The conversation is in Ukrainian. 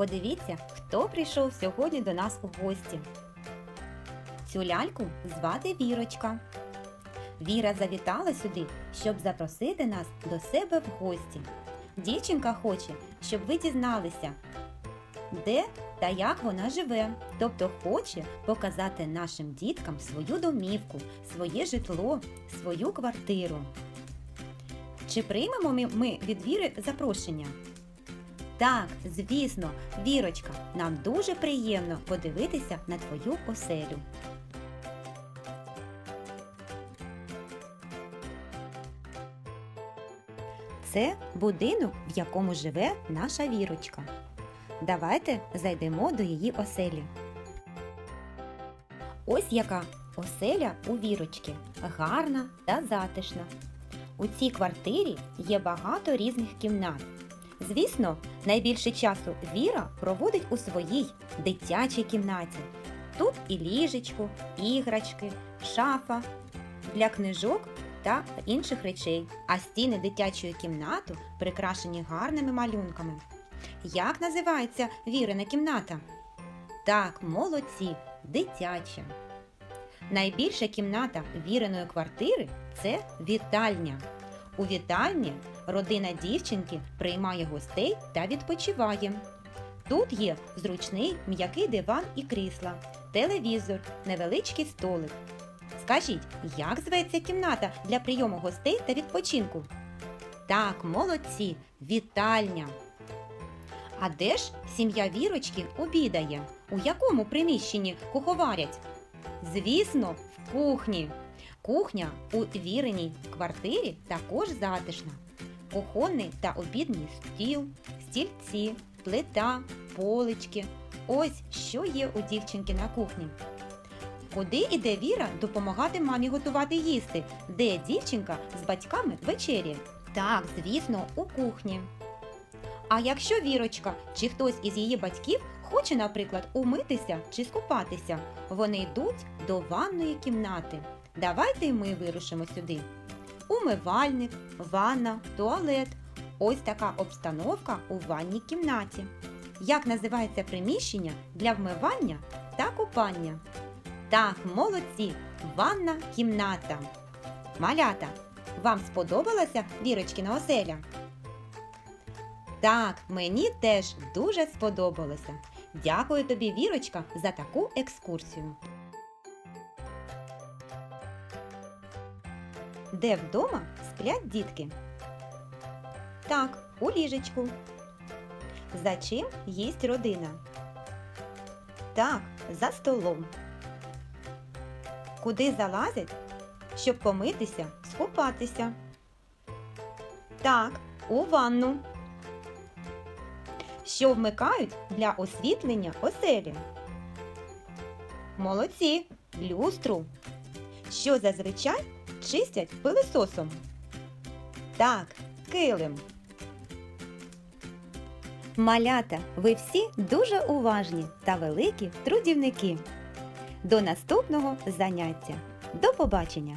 Подивіться, хто прийшов сьогодні до нас у гості. Цю ляльку звати Вірочка. Віра завітала сюди, щоб запросити нас до себе в гості. Дівчинка хоче, щоб ви дізналися, де та як вона живе. Тобто хоче показати нашим діткам свою домівку, своє житло, свою квартиру. Чи приймемо ми- від Віри запрошення? Так, звісно, Вірочка, нам дуже приємно подивитися на твою оселю. Це будинок, в якому живе наша Вірочка. Давайте зайдемо до її оселі. Ось яка оселя у Вірочки, гарна та затишна. У цій квартирі є багато різних кімнат. Звісно, найбільше часу Віра проводить у своїй дитячій кімнаті. Тут і ліжечко, іграчки, шафа для книжок та інших речей. А стіни дитячої кімнати прикрашені гарними малюнками. Як називається Вірина кімната? Так, молодці, дитяча. Найбільша кімната Віриної квартири це вітальня. У вітальні родина дівчинки приймає гостей та відпочиває. Тут є зручний м'який диван і крісла, телевізор, невеличкий столик. Скажіть, як зветься кімната для прийому гостей та відпочинку? Так, молодці, вітальня. А де ж сім'я Вірочки обідає? У якому приміщенні куховарять? Звісно, в кухні. Кухня у віреній квартирі також затишна. Кухонний та обідній стіл, стільці, плита, полички. Ось що є у дівчинки на кухні. Куди іде Віра допомагати мамі готувати їсти, де дівчинка з батьками вечеряє? Так, звісно, у кухні. А якщо Вірочка чи хтось із її батьків хоче, наприклад, умитися чи скупатися, вони йдуть до ванної кімнати. Давайте ми вирушимо сюди. Умивальник, ванна, туалет. Ось така обстановка у ванній кімнаті. Як називається приміщення для вмивання та купання? Так, молодці, ванна кімната. Малята, вам сподобалася Вірочкіна оселя? Так, мені теж дуже сподобалося. Дякую тобі, Вірочка, за таку екскурсію. Де вдома сплять дітки? Так, у ліжечку. За чим їсть родина? Так, за столом. Куди залазять, щоб помитися, скупатися? Так, у ванну. Що вмикають для освітлення оселі? Молодці! Люстру. Що зазвичай чистять пилисосом? Так, килим. Малята, ви всі дуже уважні та великі трудівники. До наступного заняття. До побачення!